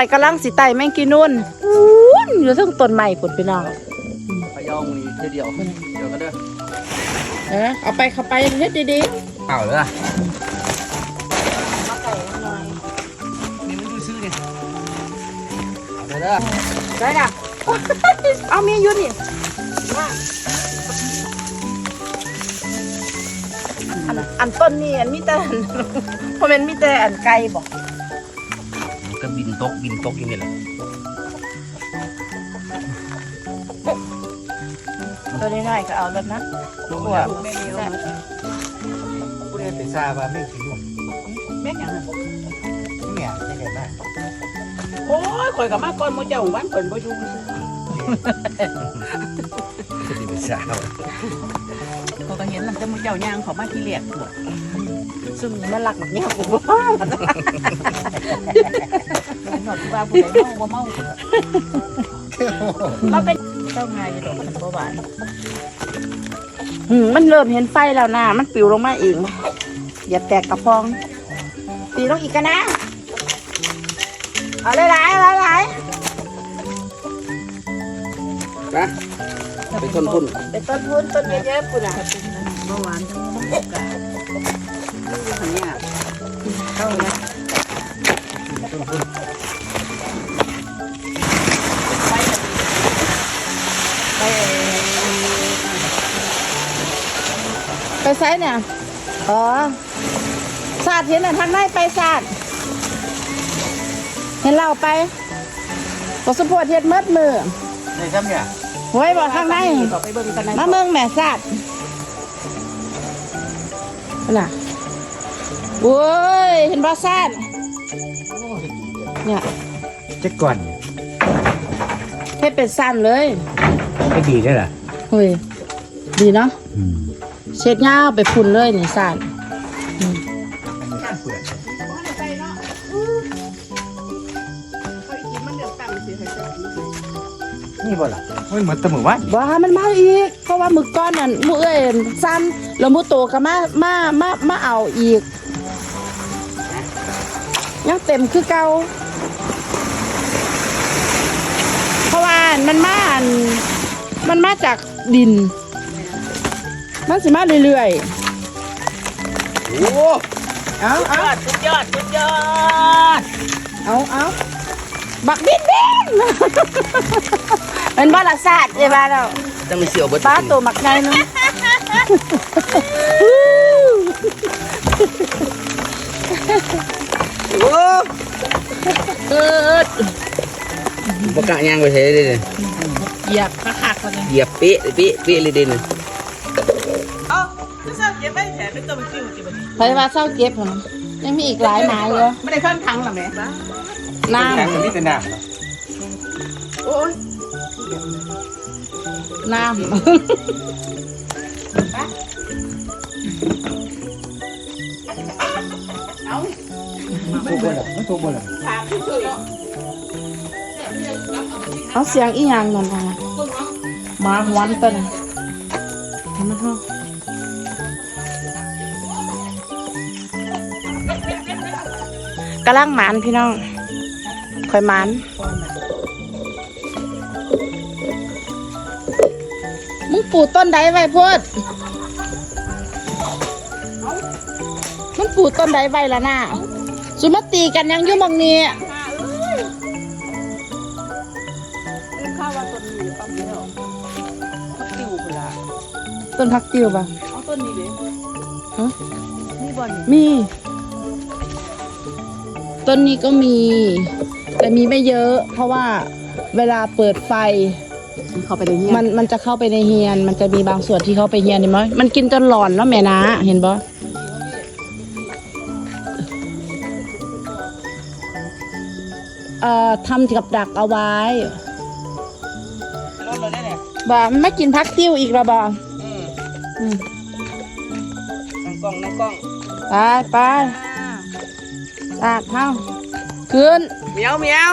ข่อยกำลังสิไต่แมงกีนุ่นอู้นอยู่ทั้งต้นไม้พุ่นพี่น้องพะเยามือนี้เท่เดียวเดี๋ยวก็เด้อเออเอาไปเข้าไปเฮ็ดดีเปล่าเลยอะๆมาไก่หน่อยนี่มันดูซื้อเนี่ยเอาเด้อเด้อได้ล่ะเอามีอยู่นี่มาอันอันต้นนี่อันมีแต่อันเพราะมันมีแต่อันไก่บอกมันก็บิน ตกบินตกอยู่นี่แหละตัวน้อยๆก็เอาแล้วนะตัวขวบผู้ใดไปทราบว่าแม่งสิยุ่งแม่งหยังอะเนี่ยจะเกิดได้โอ้ยข่อยกับมาก่อนหมื้อเจ้าบ้านเพิ่นบ่อยู่ จะดีไปสาวเขาก็เห็นนำแต่หมื้อเจ้าย่างเขามาที่แรกตัวซึ่งมันหลักแบบนี้กูบ่ฟังเห็นหนอที่ว่าผู้ใดเมาบ่เมาเราเป็นเจ้าง่ายอยู่ดอกมันบ่หวานอืมมันเริ่มเห็นไฟแล้วนะมันปิวลงมาเองอย่าแตกกระพองตีลงอีกกันนะ เอาหลายๆหลายนะ ไปต้นทุนๆเป็นต้นพุนต้นเยอะๆปุ่นอะบ่หวานจังบ่กะอันเนี้ยเอาอย่างเงี้ยไปไปไซส์เนี่ย อ๋อสาดเห็นอะทางในไปสาดเห็นเราไปบอสมพวดเฮ็ดเมดมือในซ้ำเนี่ย หวยบอกทางในเขาไปเบิ่งกันในมาเมืองแม่สาดน่ะโว้ยเห็นบ่สาดเนี่ยจะก่อนเนี่ยเฮ็ดเป็นสั้นเลยไม่ดีได้หรอเฮ้ยดีเนาะอืมเช็ดยาวไปพุ่นเลยนี่สา นนี่บ่ล่ะมันเหมือนตะหมือว่านว่ามันมาอีก เพราะว่ามือก้อนนั่นมือเอ้ยสั้นแล้วมือโตก็มามามามาเอาอีก ยังเต็มคือเก่าเพราะว่ามันมาอันมันมาจากดิน มันสิมาเรื่อยโอ้ๆ เอายเอาอดสุดยอดสุดยอดเอาเอาบักบินบิน เป็นบ้าละศาสตร์ใช่บ้าแล้วจะไม่เสียวเบิดป้าตัวหมักไงนึงโอ้เอิดประกาศยางไปเฉยเลยเนี่ยเหยียบคักๆเลยเหยียบเป๊ะเป๊ะเป๊ะเลยเด่นเอ้าคือเจ้าเก็บไว้แถมเป็นตัวมันจิ้วจิบัดนี้ไปว่าเศร้าเก็บเหรอยังมีอีกหลายไม้เลยไม่ได้เครื่องทั้งหรอแม่น้แข็งมันมีแต่น้ำโอ้ยำ น้ำเอาตัวบ่ล่ะมันตัวบ่ล่ะถามคือเนาะเอาเสียงอีหยังนั่นนะหมาหวนตัวน่ะทำไมเขากำลังหมานพี่น้องคอยหมาน ปลูกต้นใดไว้พูดมึงปลูกต้นใดไว้ละน่ะสุมาตีกันยังอยุ่หมองนี้เรื่องข้าวว่าต้นนี้ปั๊มเดียวพักติวพุ่นล่ะต้นพักติวป่ะเอาต้นนี้ดิฮะนี่บ่นี่มี ต้นนี้ก็มี แต่มีไม่เยอะ เพราะว่าเวลาเปิดไฟ มันเข้าไปในนี้มันมันจะเข้าไปในเฮียน มันจะมีบางส่วนที่เข้าไปเฮียนเห็นไหมมันกินจนหลอนแล้วแม่นะเห็นปะเอ่อทำกับดักเอาไว้รถเลยได้เนี่ยบ่ามันไม่กินพักติ้วอีกแล้วบ่าอืมอืมนั่งกล้องนั่งกล้องไปไปลากเข้าขึ้นเหมียวเหมียว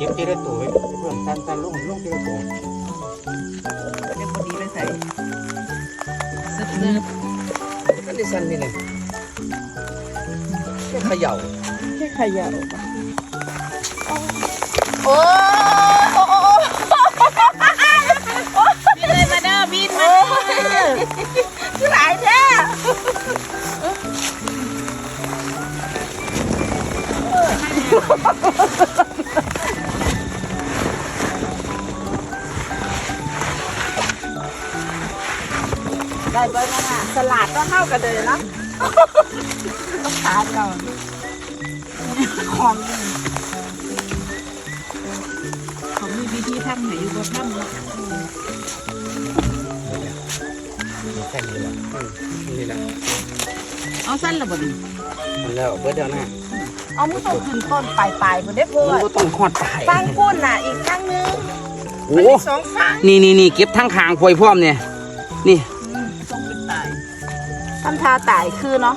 เก็บทีละตัวไว้เพิ่มตันตันลงลงทีละตัวเก็บพอดีเลยใส่ก็ได้สั้นนี่เลยแค่เขย่าได้ขยะออกมาโอ้โอ้โอ้บินเลยมาเด้อบินโอ้คือหลายแท้ ได้เบิ้งแล้วนะสลัดก็เข้ากันเลยเนาะต้องทานก่อนของดีเขามีวิธีทำไหนอยู่บ่ทำเนาะแค่นี้แหละนี่แหละเอาสั้นละบ่ดิมันแล้วเบิดเดียวนะเอามือต้องขึ้นต้นปลายปลายคนได้พูมันดก็ต้องหอดตายฟังพุ่นน่ะอีกข้างนึงโอ้มันมีสองข้างนี่นี่นี่เก็บทั้งคางพวยพร้อมเนี่ยนี่ ทำทาตายคือเนาะ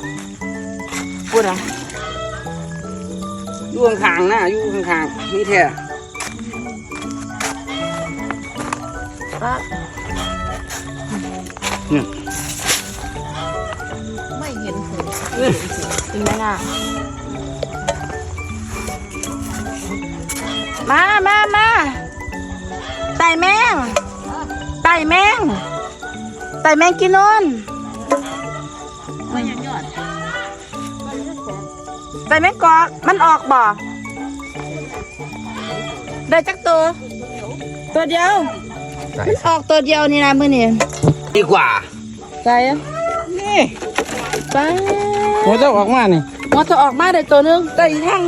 พูดอะอยู่ข้างๆนะอยู่ข้างๆนี่แท้ว่าไม่เห็นผลจริงไหมน่ะมามามาไต่แมงไต่แมงไต่แมงกินนน ไต่แมงกอกมันออกบ่ ได้จักตัว ตัวเดียวมันออกตัวเดียวนี่นะมือนี่ดีกว่าใจอะนี่ไปหัวจะออกมานี่มอเธอออกมาได้ตัวหนึงได้อีกทั้ง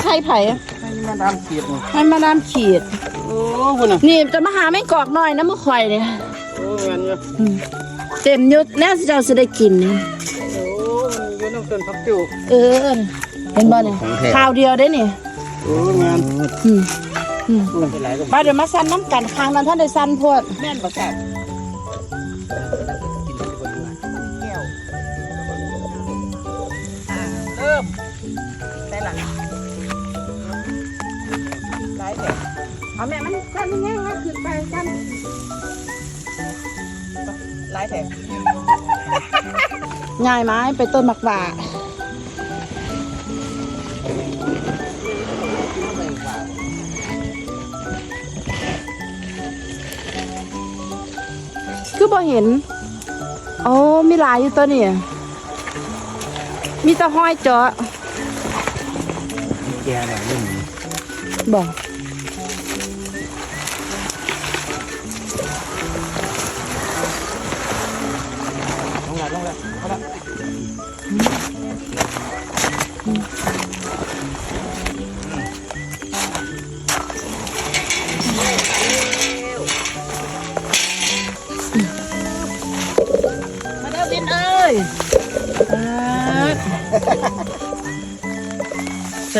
ไทยไผ่อะให้มาดามเกียบนี่ให้มาน้ำขีด โอ้พุ่นน่ะนี่จะมาหาแม่งกอกหน่อยนะมือข่อยเนี่ยโอ้แม่นอยู่อืมเต็มอยุดแน่สิเจ้าจะได้กินนี่โอ้มันอยู่น้ำต้นพักจูเออ เห็นบ่เนี่ยข้าวเดียวได้นี่โอ้แม่นอืมอืมมันเป็นไรก็มาเดี๋ยวมาสั้นน้ำกันค้างนั้นท่านได้สั้นโพดแม่นบ่ครับกินได้บ่ดีแก้วอ่าเริ่มได้หลังหลายแบบเอาแม่มันสั้นแง่งนะขึ้นไปสั้นหลายแบบง่ายไหมไปต้นมักหว่า เห็นโอ้มีหลายอยู่ตัวนี่มีแตะห้อยเจาะแกน่ะเรื่องบอก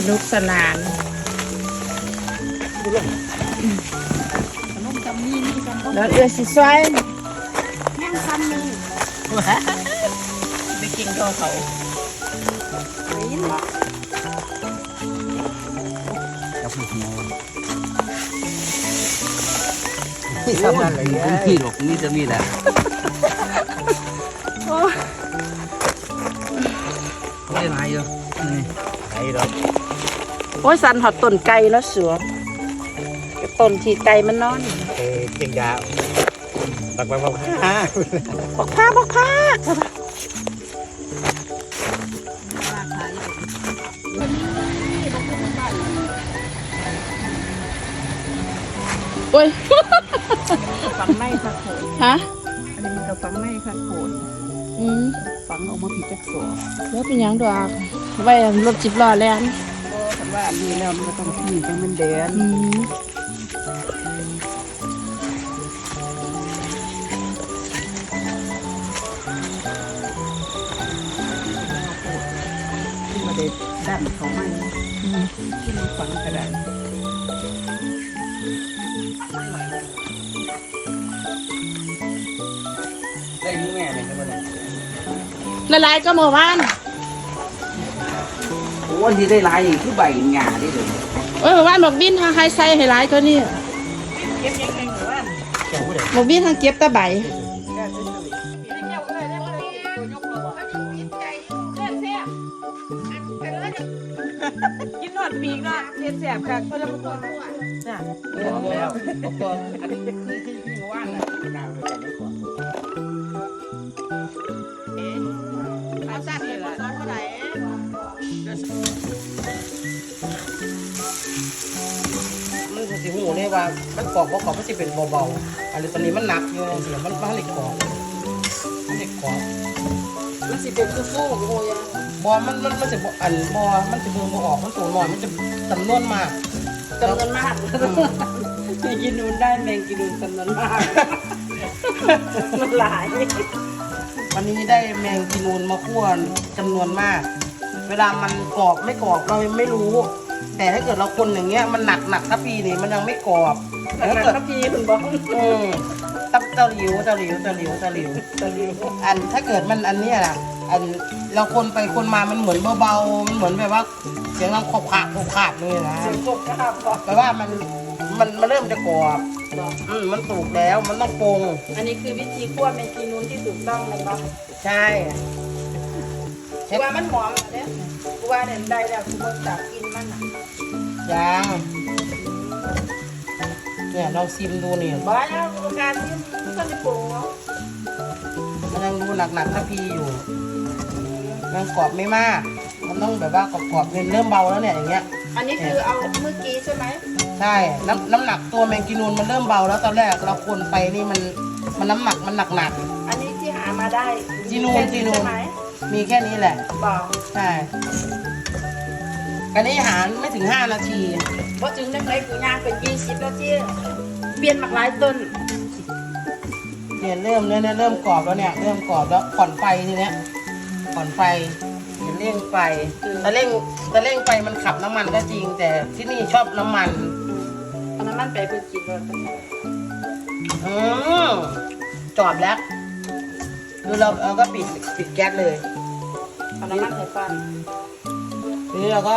นุกสนานขนมจำนี่นี่จำต้องแล้วเอือสิซอยแม่งซ้ำนี่ไปกินก็เขากับผู้ชายที่ทำนั่นเลยพื้นที่หรอกนี่จะมีแหละไม่ไรอยู่นี่ไอ้ดอก โอ้ยสันหอดต้นไก่แล้วเสือต้นที่ไก่มันนอนเอเก่งยาวบักบักบักฮะบอกพาบอกพาราโอ้ยฝังไม่ค่ะโขนฮะ อันนี้มันก็ฝังไม่ค่ะโขนอืมฝังออกมาผิดจักสวแล้วเป็นยังดอกไว้รถจิบล้อแล่นก็คัน ว่าอันนี้แล้วมันก็ต้องที่จังมันแดนอืมที่มาเด็ดด้านเขาไม่ที่มันฝังกระดาษได้ยูแม่เลยใช่ไหมละลายก็เมื่อวาน โอ้ที่ได้ลายนี่คือใบหญ้าได้เลยเอ้ยเมื่อวานบอกบินทางไฮไซให้หลายตัวนี้เก็บยังไงหรือว่าแกผู้ใดบอกบินทางเก็บแตะใบแก้ซื้อๆเกี่ยวก็เลยได้มาเลยยกมือบอกว่าจะกินใจอยู่เพื่อนเสียอันไปเลยแสบค่ะคนละคนจ้ะบอกแล้วบอกอันนี้คือที่พี่ว่านนะ หูเนี่ยว่ามันกรอบบ่กรอบมันสิเป็นเบาๆอันนี้ตอนนี้มันหนักอยู่เสียมันมันเลยกรอบมันเลยกรอบมันสิเป็นสู้ๆโอ้ยบอมันมันมันจะบ่อันบอมันจะเบิ่งบ่ออกมันสูงหน่อยมันจะจำนวนมากจำนวนมากแมงกินนูนได้แมงกินนูนจำนวนมากมันหลายวันนี้ได้แมงกีนูนมาคั่วจำนวนมาก เวลามันกรอบไม่กรอบเราไม่รู้ แต่ถ้าเกิดเราคนอย่างเงี้ยมันหนักหนักทัพพีนี่มันยังไม่กรอบแต่ถ้าเกิดทัพพีคุณบอกอืมตับเจ้าหลิวเจ้าหลิวเจ้าหลิวเจ้าหลิวตะลิวอันถ้าเกิดมันอันเนี้ยล่ะ อันเราคนไปคนมามันเหมือนเบาๆมันเหมือนแบบว่า เสียงเราขบขาดขบขาดเลยนะเสียงกบกระหับบอกแปลว่ามันมันมันเริ่มจะกรอบอืมมันสุกแล้วมันต้องปรุงอันนี้คือวิธีคั่วแมงกินนูนที่ถูกต้องเลยครับใช่เชฟว่ามันหอมเนี่ยว่าเนี่ยได้แล้วคุณก็จับกินมันอะ ยังเนี่ยลองซิมดูนี่บ้าแล้วการที่มันก็จะปรุงเนาะมันยังดูหนักๆถ้าพี่อยู่ยังกรอบไม่มาก มันต้องแบบว่ากรอบๆเริ่มเบาแล้วเนี่ยอย่างเงี้ย อันนี้คือเอาเมื่อกี้ใช่ไหมใช่น้ำน้ำหนักตัวแมงกินูนมันเริ่มเบาแล้วตอนแรกเราคนไปนี่มันมันน้ำหนักมันหนักหนักอันนี้ที่หามาได้จีนูนแค่จีนูนใช่ไหมๆมีแค่นี้แหละบอกใช่ อันนี้หารไม่ถึง 5 นาทีว่าถึงได้ไหมกูย่างเป็นยี่สิบนาทีเปลี่ยนหมากหลายต้นเนี่ยเริ่มเนี่ยเนี่ยเริ่มกรอบแล้วเนี่ยเริ่มกรอบแล้วผ่อนไฟทีเนี้ยผ่อนไฟจะเร่งไฟแต่เร่งแต่เร่งไฟมันขับน้ำมันก็จริง แต่ที่นี่ชอบน้ำมันเอาน้ำมันไปเพื่อกินเลยอืมจอดแล้วคือเราเราก็ปิดปิดแก๊สเลยเอาน้ำมันใส่ฟัน ทีนี้เราก็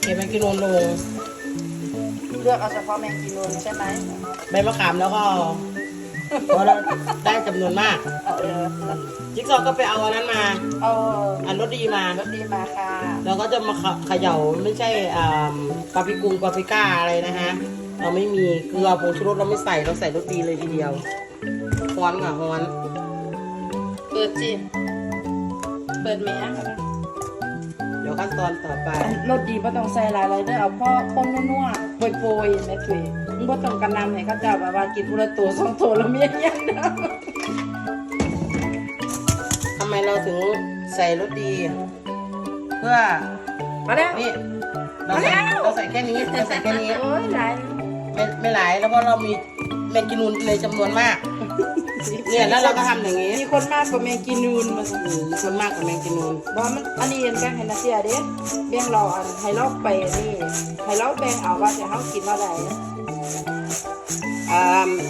เก็บแมงกิโนนลงเลือกเอาเฉพาะแมงกินูนใช่ไหมใบมะขามแล้วก็พอเราได้จำนวนมากเอาเออจิ๊กซอว์ก็ไปเอาอันนั้นมา เอาอันรสดีมารสดีมาค่ะเราก็จะมาเขเขย่าไม่ใช่อ่าปาปริกุงปาปริก้าอะไรนะฮะ เราไม่มีเกลือผงชูรสเราไม่ใส่เราใส่รสดีเลยทีเดียวฮ้อนค่ะฮ้อน เปิดจิเปิดแม่ เดี๋ยวขั้นตอนต่อไปรสดีบ่ต้องใส่หลายๆเด้อเอาพ่อป้นนัวๆโปรยๆแม่ถุยมึงบ่ต้องกันนำให้เขาเจ้าแบบว่ากินพุละตัวสองตัวแล้วเมียยังเด้อทำไมเราถึงใส่รสดี เพื่อมาแล้วนี่เราใส่เราใส่แค่นี้เราใส่แค่นี้โอ้ยหลายไม่ไม่หลายแล้วเพราะเรามีแมงกินูนในจำนวนมาก เนี่ยแล้วเราก็ทำอย่างนี้มีคนมากกว่าแมงกินูนมาสิอืมส่วนมากกับแมงกินูนบ่มันอันนี้เอ็นแบ่งให้นาเซียเด้แบ่งเราอันให้เราไปนี่ให้เราแบ่งเอาว่าจะเฮากินว่าใดอ่า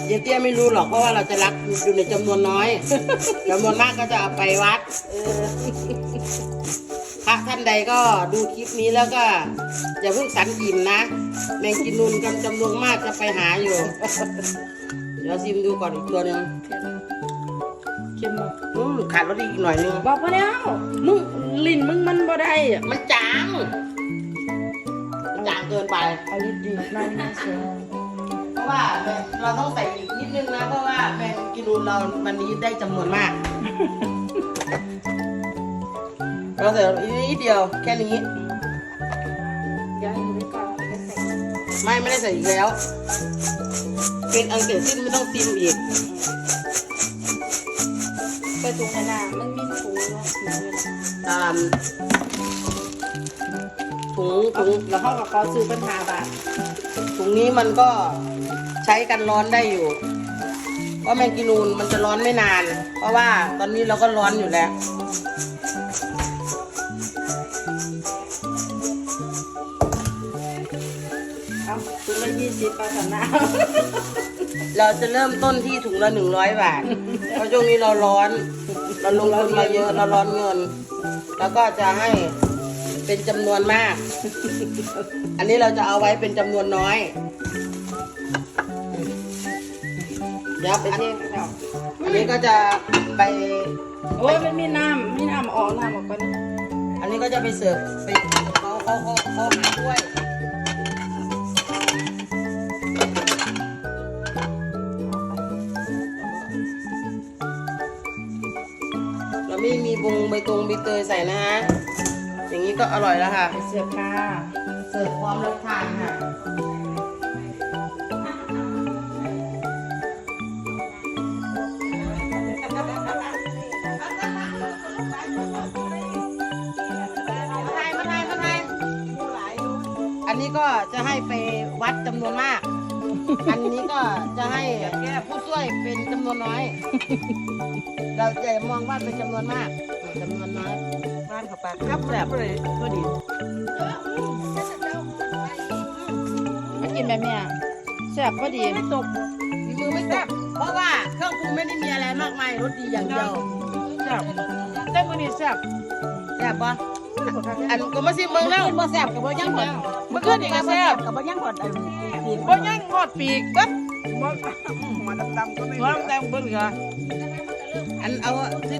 เยเตี้ยไม่รู้หรอกเพราะว่าเราจะรักอยู่ในจำนวนน้อยจำนวนมากก็จะเอาไปวัดเออพระท่านใดก็ดูคลิปนี้แล้วก็อย่าเพิ่งสันอิ่มนะ แมงกินูนกันจำนวนมากจะไปหาอยู่ เดี๋ยวซิมดูก่อนอีกตัวหนึ่งเค็มบ่อืมขาดรสดีอีกหน่อยนึงบอกพะแล้วมึงลิ้นมึงมันบ่ได้อะมันจางมันจางเกินไป เอาลิ้นดีหน่อยนึงสิเพราะว่าเราต้องใส่อีกนิดนึงนะ เพราะว่าแมงกินูนเราวันนี้ได้จำนวนมาก เราใส่อีกนิดเดียวแค่นี้ย้ายอยู่ด้วยกันไปใส่ไม่ไม่ได้ใส่อีกแล้ว เป็นอันเกิดขึ้นไม่ต้องซิมอีกไปถุงขนาดมันมีถุงเนาะถุงเลยนตามถุงถุงแล้วเขากับเขาซื้อปัญหาบาทถุงนี้มันก็ใช้กันร้อนได้อยู่เพราะแมงกินูนมันจะร้อนไม่นาน เพราะว่าตอนนี้เราก็ร้อนอยู่แล้ว งละยี่สิบปาถนาเราจะเริ่มต้นที่ถุงละหนึ่งร้อยบาท เพราะช่วงนี้เราร้อน เราลงทุนมาเยอะเราร้อนเงิน แล้วก็จะให้เป็นจำนวนมาก อันนี้เราจะเอาไว้เป็นจำนวนน้อย เดี๋ยวไปอันเทศเขาอันนี้ก็จะไป โอ้ยมันมีน้ำมีน้ำออกน้ำออกก่อนอันนี้ก็จะไปเสิร์ฟไปเขาเขาเขาเขาหาด้วย ไม่มีบงใบตรงใบเตยใส่นะฮะ อย่างนี้ก็อร่อยแล้วค่ะ เสื้อผ้าเสิร์ฟพร้อมรับทานค่ะมาไทยมาไทยมาไทยอันนี้ก็จะให้ไปวัดจำนวนมาก อันนี้ก็จะให้แค่ผู้ช่วยเป็นจำนวนน้อย เราจะมองว่าเป็นจำนวนมากจำนวนน้อยบ้านเขาปากครับแบบเลยก็ดีมากินแบบเนี้ยแซ่บพอดีไม่ตกมีมือไม่แซ่บเพราะว่าเครื่องปรุงไม่ได้มีอะไรมากมายรสดีอย่างเดียวแซ่บแต่มือนี้แซ่บแซ่บปะอันก็มาซิเมืองแล้วบ่แซ่บกับบ่ยังหมดเมื่อคืนนี่ก็แซ่บกับบ่ยังหมดอัน บ่ยังงอดปีกเบัดบ่หัวดำๆก็ไม่หัวดำๆเบิ่นก็อันเอาที่